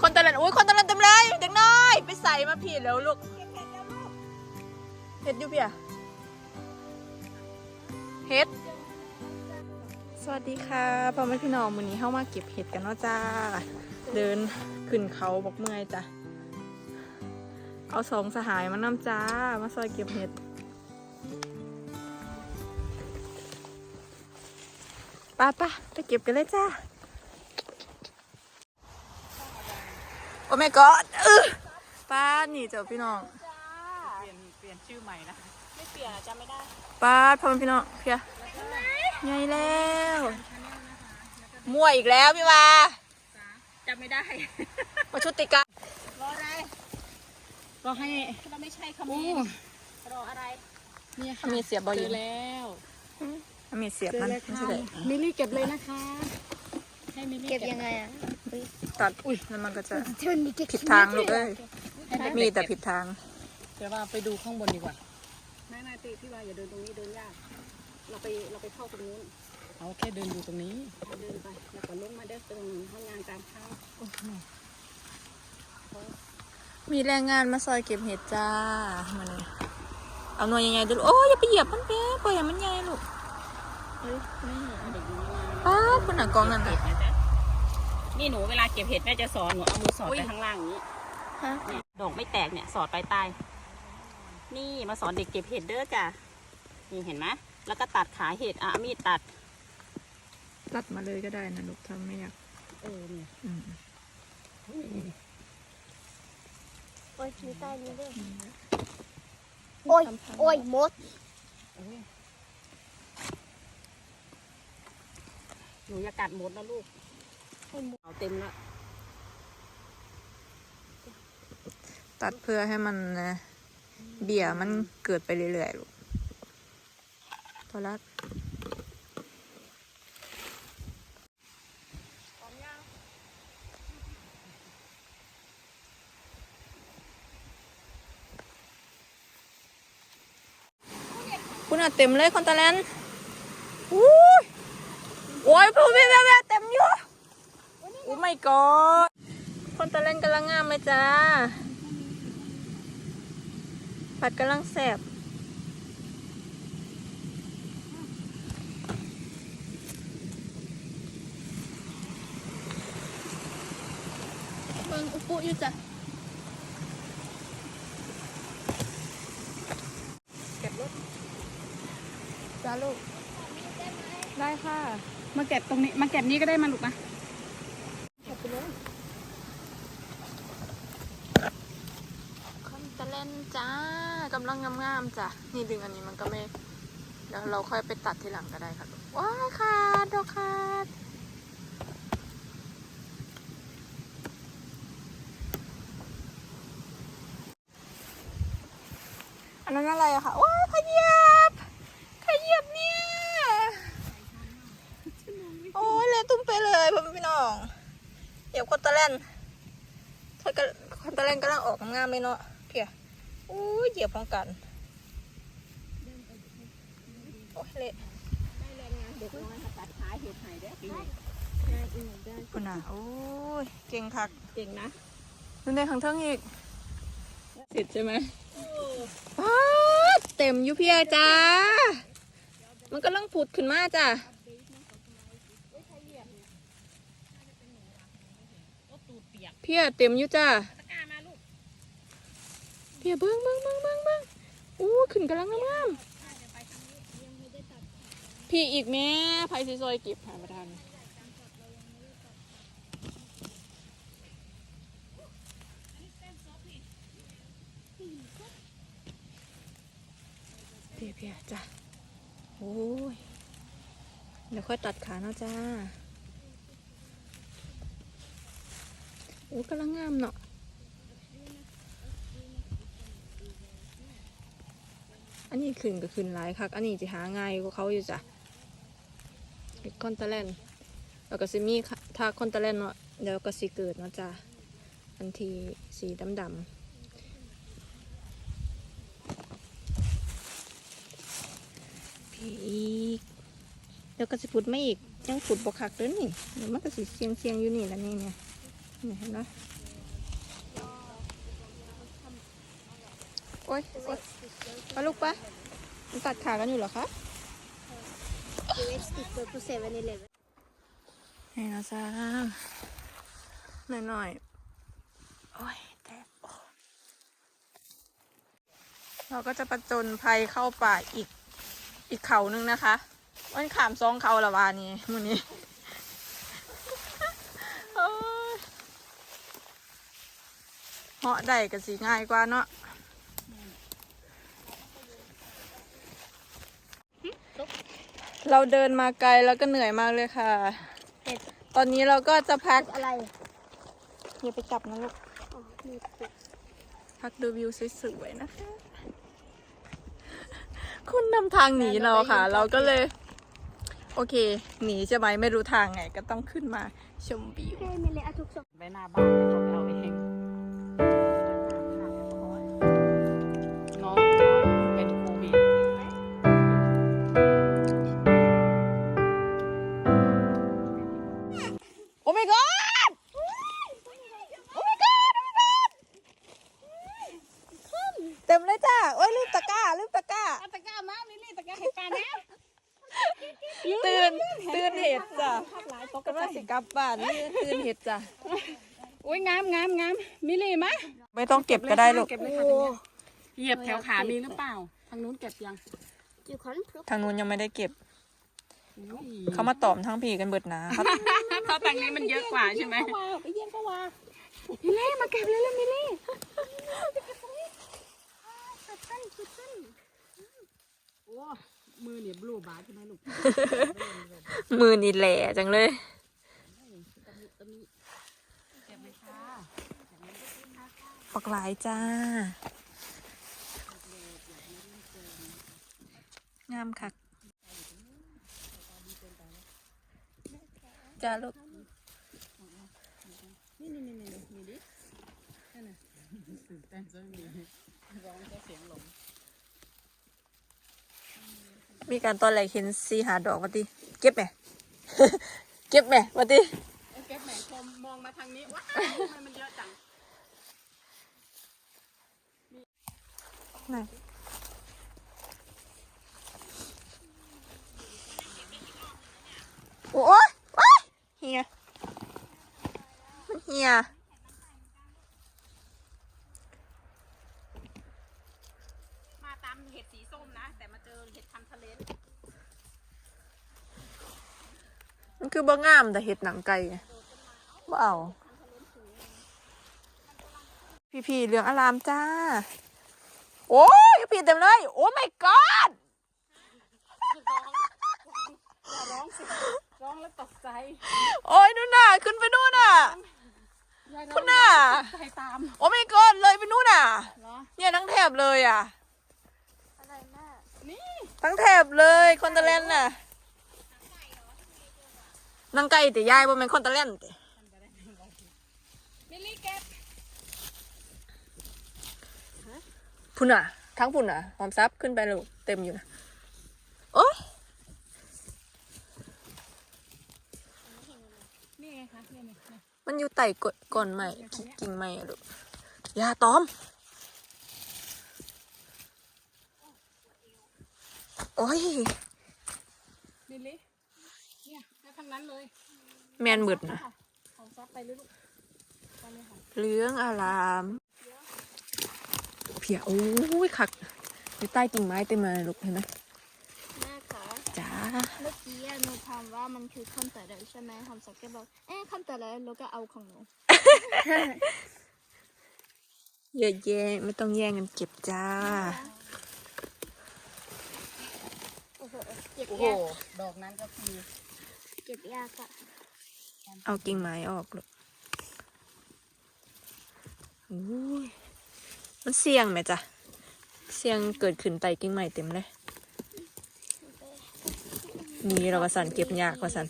คนตะลันอุ้ยคนตะลันเต็มเลยเด็กน้อย ไปใส่มาผิดแล้วลูกเห็ดอยู่เพียเห็ด สวัสดีค่ะพ่อแม่พี่น้องวันนี้เข้ามาเก็บเห็ดกันเนาะจ้า เดินขึ้นเขาบอกเมื่อยจ้ะ เอาสองสหายมานำจ้า มาซอยเก็บเห็ดป้าป้าไปเก็บกันเลยจ้า โอ้ my god เออป้านี่เจ้าพี่น้องเปลี่ยนเปลี่ยนชื่อใหม่นะคะไม่เปลี่ยนอะจำไม่ได้ป้าพ่อแม่พี่น้องเพียใหญ่แล้วมั่วอีกแล้วพี่วาจำไม่ได้มาชุติการออะไรรอให้เราไม่ใช่คำโอ้นี้รออะไรเนี่ยค่ะมีเสียบบอเจยิอนแล้วมีเสียบเจอมันแล้วไม่ค่ะใช่เลยมิลลี่เก็บเลยนะคะ ให้มิลลี่เก็บยังไงอะตัดอุ้ยแล้วมันก็จะที่มันมีเก็บผิดทางลูกเอ้ยให้เด็กๆมีแต่ผิดทางเดี๋ยวว่าไปดูข้างบนดีกว่าไม่ไม่พี่พี่ว่าอย่าเดินตรงนี้เดินยาก เราไปเราไปเข้าตรงนู้นเอาแค่เดินดูตรงนี้เดินไปแล้วก็ลงมาเด้อตรงห้องงานตามข้าวมีแรงงานมาซอยเก็บเห็ดจ้ามาเลยเอาหน่วยใหญ่ๆดูลูกโอ้ยอย่าไปเหยียบมันเป๊ะปล่อยให้มันใหญ่ลูกเฮ้ยนี่เด็กดีมาป้าดคุณหนังกองนั่นเห็น่ะด นะจ๊ะนี่หนูเวลาเก็บเห็ดแม่จะสอนหนูเอามือสอดอุ๊ยไปข้างล่างอย่างนี้ฮะเนี่ยดอกไม่แตกเนี่ยสอดไปใต้ นี่มาสอนเด็กเก็บเห็ดเด้อจ้ะนี่เห็นไหมแล้วก็ตัดขาเห็ดอะเอามีดตัด ตัดมาเลยก็ได้นะลูกทำไม่อยากเออเนี่ยอืมโอ้ยมีใต้นี้ด้วยโอ้ยโอ้ยมดหนูอย่ากัดหมดนะลูก เต็มแล้วตัดเพื่อให้มันนะเบี่ยมันเกิดไปเรื่อยๆลูกพอละคุณอะเต็มเลยคอนตาแลนอู้ยโอ้ยพูดพี่แม่เต็มอยู่ อ้ไม่กอดคอนตาแลนกำลังงามเลยจ้า ผัดกำลังแสบเบิ่งอุปุอยู่จ้ะเก็บรถจ้าลูก ได้ค่ะ มาเก็บตรงนี้ มาเก็บนี้ก็ได้มาลูกนะ คอนตะเล่น จ้ากำลังงามๆจ้ะนี่ดึงอันนี้มันก็ไม่เดี๋ยวเราค่อยไปตัดทีหลังก็ได้ค่ะว้ายขาดดอกขาดอันนั้นอะไรอะคะว้าขยับขยับเนี่ยโอ้ยเลยตุ้มไปเลยพ่อพี่น้องเหยียบคนตะเล่นคนตะเล่นกำลังออกงามเลยเนาะเพีย อู้ยเหยียบพร้อมกันโอ้ยเละได้แรงงานเด็กน้อยค่ะตัดขาเห็ดไห่เด้อปีนี้คุณน่ะโอ้ยเก่งคักเก่งนะนั่นได้ข้างเทิงอีกเสร็จใช่ไหมป๊าดเต็มอยุเพียจ้า มันกำลังผุดขึ้นมาจ้ะเพียเต็มอยู่จ้า ตะกร้ามาลูก เพียเบิ้งเบิ้งเบิ้งเบิ้งเบิ้งอู้ขึ้นกำลังงามพี่อีกแม่ไผ่ซีซอยเก็บหาประทานเพียเพียจ้ะ โอ้ย เดี๋ยวค่อยตัดขาเนาะจ้า โอ้กำลังงามเนาะ นนี้ขึ้นก็ขึ้นหลายคัก อันนี้จะหาง่ายกว่าเขาอยู่จ้ะเห็ดคอนตะแลนแล้วก็สิมีค่ะถ้าคอนตะแลนเนาะเดี๋ยวก็สิเกิดเนาะจ้ะอันทีสีดำดำพีอีกดี๋ยวก็จะพุดไม่อีกยังขุดบกคักเด้อนี่เดี๋ยวมันก็สิเสียงเสียงอยู่นี่แล้วนี่เนี่ยนี่เห็นไหมโอ้ยโอ๊ย ไปลูกปะมันตัดขากันอยู่เหรอคะ US sticker på 7-Eleven. นี่นะจ๊ะหน่อยหน่อยๆโอ้ยแตกโอ้เราก็จะประจนภัยเข้าป่าอีกอีกเขาหนึงนะคะวันขามซองเขาละวานี่มื้อนี้โอ้ยเหาะได้ก็สิง่ายกว่าเนาะ เราเดินมาไกลแล้วก็เหนื่อยมากเลยค่ะเห็ดตอนนี้เราก็จะพักอะไรอย่าไปจับนะลูกอ๋อมีปุกพักดูวิวสวยๆนะคะ คุณนำทางหนีเราค่ะ เราก็เลย โอเค หนีใช่ไหมไม่รู้ทางไง ก็ต้องขึ้นมาชมวิวเฮ้ยมีเลยอะทุกสองไว้หน้าบ้านแล้วเขาไปเอ my god โอ้ my god โอ้ my god เต็มเลยจ้าโอ้ยลืมตะกร้าลืมตะกร้า เอาตะกร้ามามิลลี่ตะกร้าเห็ดปลาแน่ตื่นตื่นเห็ดจ้ะภาพหลายตกกำลังสิกลับบ้านนี่ตื่นเห็ดจ้ะโอ้ยงามงามงามมิลลี่มะไม่ต้องเก็บก็ได้ลูกเก็บเลยค่ะตรงเนี้ยเหยียบแถวขามีหรือเปล่า ทางนู้นเก็บยัง Du kan plukke ทางนู้นยังไม่ได้เก็บอุ้ยเขามาตอมทั้งผีกันเบิดนะเขา เพราะทางนี้มันเยอะกว่าใช่ไหมไปเยี่ยมก็ว่ามิลลี่มาเก็บเลยเลยมิลลี่โอ้มือเนี่ยบลูบาร์ใช่ไหมลูกมือนี่แหล่จังเลยเก็บเลยค่ะปักหลายจ้า งามคัก จ้าลูกนี่นี่นี่นี่มีดินั่นน่ะตื่นเต้นจังเลยร้องก็เสียงหลงมีการตอนแรกเห็นสีหาดอกมาติเก็บไหมเก็บไหมมาติเอ้ยเก็บแหมชมมองมาทางนี้ว้าวทำไมมันเยอะจังไหนโอ้ยโอ้ย เฮียมันเฮียมาตามเห็ดสีส้มนะ แต่มาเจอเห็ดพันธุ์ทะเลนมันคือบ่งามแต่เห็ดหนังไก่ไงบ่เอาพี่พี่ๆเหลืองอารามจ้า โอ้ยพี่เต็มเลย โอ้ my god ร้องสิร้องแล้วตกใจ โอ้ยนู่นน่ะ ขึ้นไปนู่นน่ะ ยายร้อง คุณน่ะ ใจ ตามโอ้ my god เลยไปนู่นน่ะ เหรอเนี่ยทั้งแถบเลยอะ อะไรแม่นี่ทั้งแถบเลยคอนเตเลนน่ะนางไก่แต่ยายบ่แม่นคอนเตเลนแต่มิลลี่เก็บพุ่นน่ะ ทั้งพุ่นน่ะหอมซับขึ้นไปลูกเต็มอยู่นะโอ้ย นี่ไงคะนี่นี่นี่ มัน อยู่ไต่กดก่อนใหม่กิ่งใหม่อะลูกอยาตอม โอ้ยมิลลี่เนี่ยแล้วทั้งนั้นเลยแมนมืดนะของซับไปเลยลูกไปเลยค่ะเหลืองอารามเพียโอ้ยคักอยู่ใต้กิ่งไม้เต็มเลยลูกเห็นไหมแม่คะจ้าเมื่อกี้อะหนูถามว่ามันคือคำแต่ใดใช่ไหมคำสักแกบอกเอ๊ะคำแต่ใดแล้วก็เอาของหนูเยอะแยะไม่ต้องแย่งกันเก็บจ้า โอ้โหเก็บโอ้โห ยากดอกนั้นก็คือเก็บยากอะเอากิ่งไม้ออกลูกโอ้ยมันเสี่ยงไหมจ๊ะเสี่ยงเกิดขึ้นไต่กิ่งไม้เต็มเลย หนีเราวาสันเก็บยากวาสัน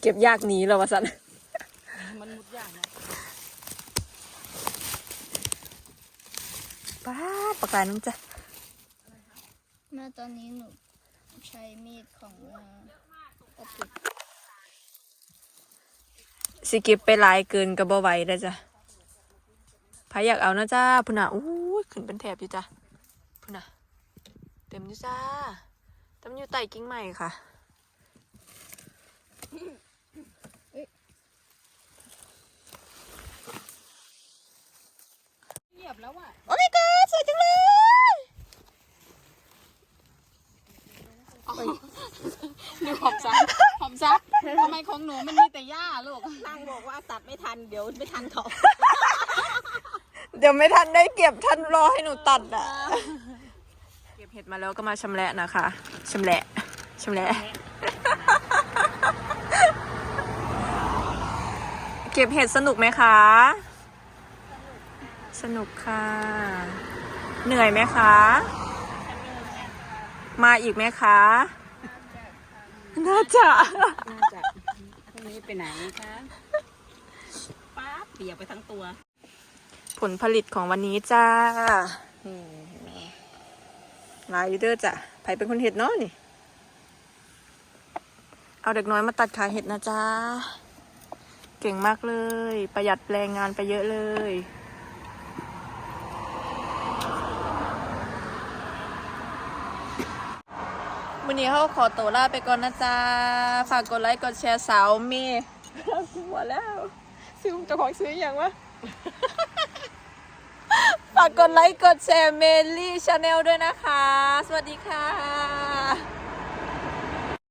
เก็บยากหนีเราวาสันมันมุดยากนะป้าประกันจ้ะแม่ตอนนี้หนูใช้มีดของอปิสิเก็บไปลายเกินกระบอไว้ได้จ้ะพายอยากเอานะจ้าพุน่ะอู้ขึ้นเป็นแถบอยู่จ้ะพุน่ะเต็มอยู่จ้าตำอยู่ไต่กิ้งใหม่ค่ะ เหยียบแล้วอะ โอ้ my god สวยจังเลยดูหอมซับหอมซับทำไมของหนูมันมีแต่หญ้าลูกนางบอกว่าตัดไม่ทันเดี๋ยวไม่ทันเขาเดี๋ยวไม่ทันได้เก็บทันรอให้หนูตัดอะ เก็บเห็ดมาแล้วก็มาชำแหละนะคะชำแหละชำแหละ เก็บเห็ดสนุกไหมคะ สนุกค่ะ เหนื่อยไหมคะ มาอีกไหมคะ น่าจะ น่าจะพรุ่งนี้ไปไหนคะป๊าบเปียกไปทั้งตัว ผลผลิตของวันนี้จ้า นี่เห็นไหมลายอยู่เด้อจ้ะไผเป็นคนเห็ดเนาะนี่ เอาเด็กน้อยมาตัดขายเห็ดนะจ้าเก่งมากเลย ประหยัดแรงงานไปเยอะเลย วันนี้เขาขอตัวลาไปก่อนนะจ๊ะ ฝากกดไลค์กดแชร์สาวเมย์หัวแล้ว ซื้อจะของซื้ออย่างวะฝากกดไลค์กดแชร์เมลี่ชาแนลด้วยนะคะ สวัสดีค่ะ